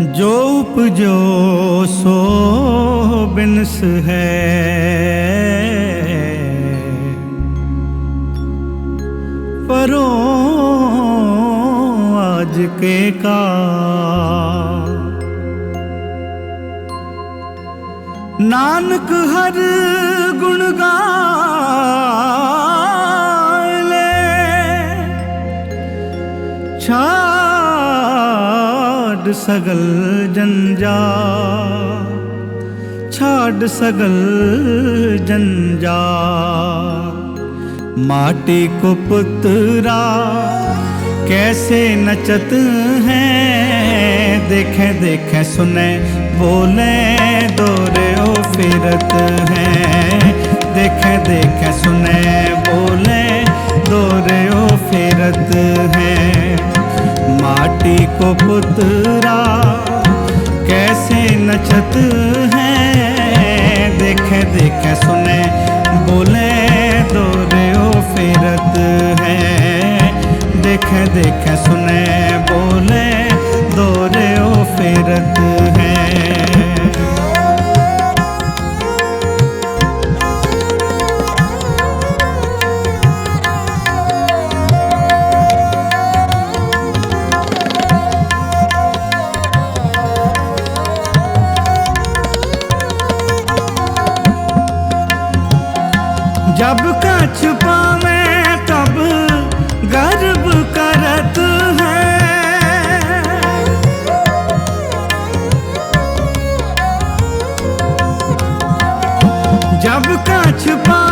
ਜੋ ਉਪਜੋ ਸੋ ਬਿਨਸ ਹੈ। ਪਰੋਂ ਅੱਜ ਕੇ ਕਾ। ਨਾਨਕ ਹਰ ਗੁਣ ਗਾ सगल जंजा, छाड़ सगल जंजा। माटी को पुत्रा, कैसे नचत हैं? देखे देखे, सुने, बोले, दोरे ओ फिरत हैं। देखे देखे, सुने, बोले, दोरे ओ फिरत हैं। माटी को पुतरा, कैसे नचत है? देखे देखे, सुने, बोले दो रे ओ फिरत है। देखे देखे, सुने, बोले दो रे ओ फिरत जब कछ पावे तब गर्व करत है जब कछ पावे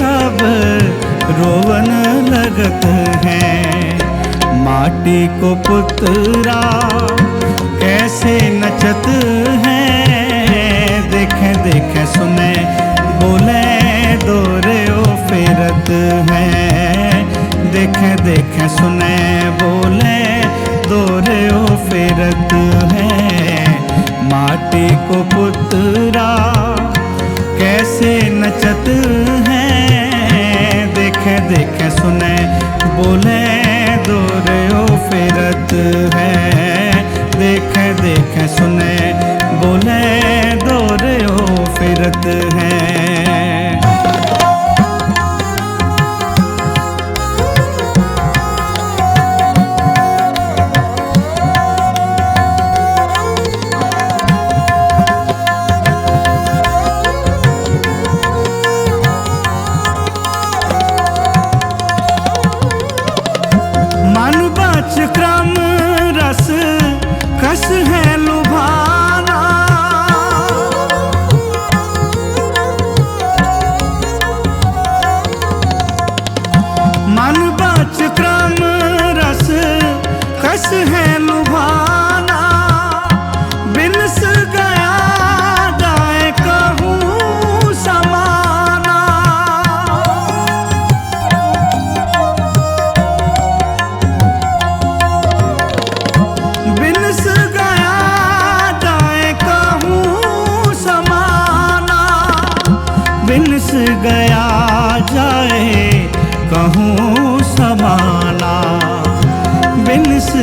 तब रोवन लगत है। माटी को पुत्रा कैसे नचत है। देखे देखे, सुने, बोले, दोरे, ओ फिरत है। देखे देखे, सुने, बोले, दोरे, ओ फिरत है। माटी को पुत्रा कैसे नचत है। देखे देखे, सुने, बोले, दूर ओ फिरत है। देखे देखे, सुने, बोले, दूर ओ फिरत है।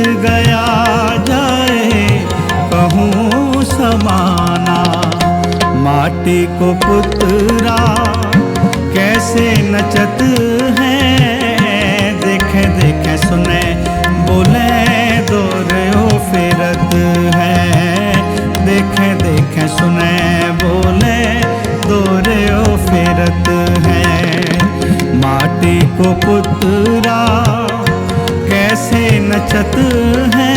गया जाए, कहूँ समाना। माटी को पुत्रा, कैसे नचत है? देखे देखे, सुने, बोले दोरे ओ फिरत है। देखे देखे, सुने, बोले दोरे ओ फिरत है। माटी को पुत्रा नचत है।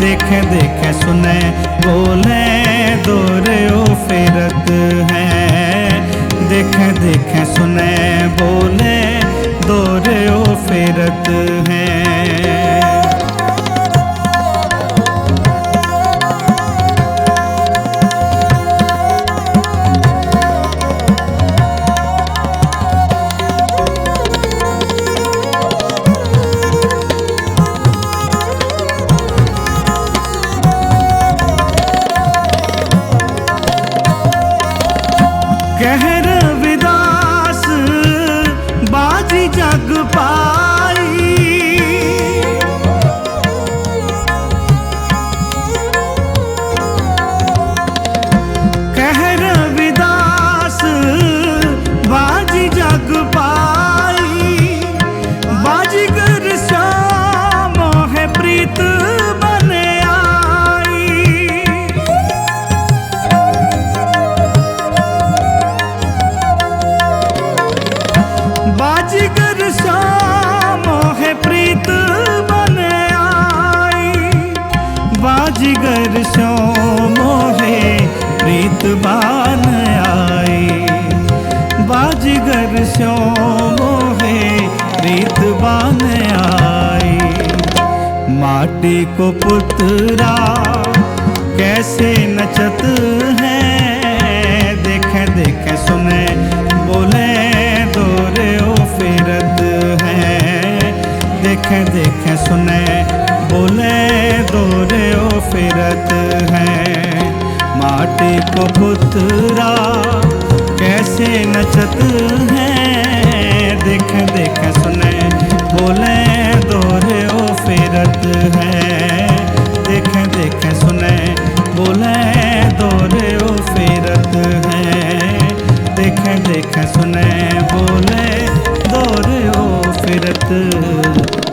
देख, देखे, सुने, बोले, दोरे ओ फिरत है। देख, देखे, सुने, बोले, दोरे ओ फिरत है। बान आई। माटी को पुतरा कैसे नचत है? देखे देखे सुने, बोले, दोरे ओ फिरत है। देखे देखे सुने, बोले, दोरे ओ फिरत है। माटी को पुतरा कैसे नचत है? देख देख सुने बोले दोरे ओ फिरत।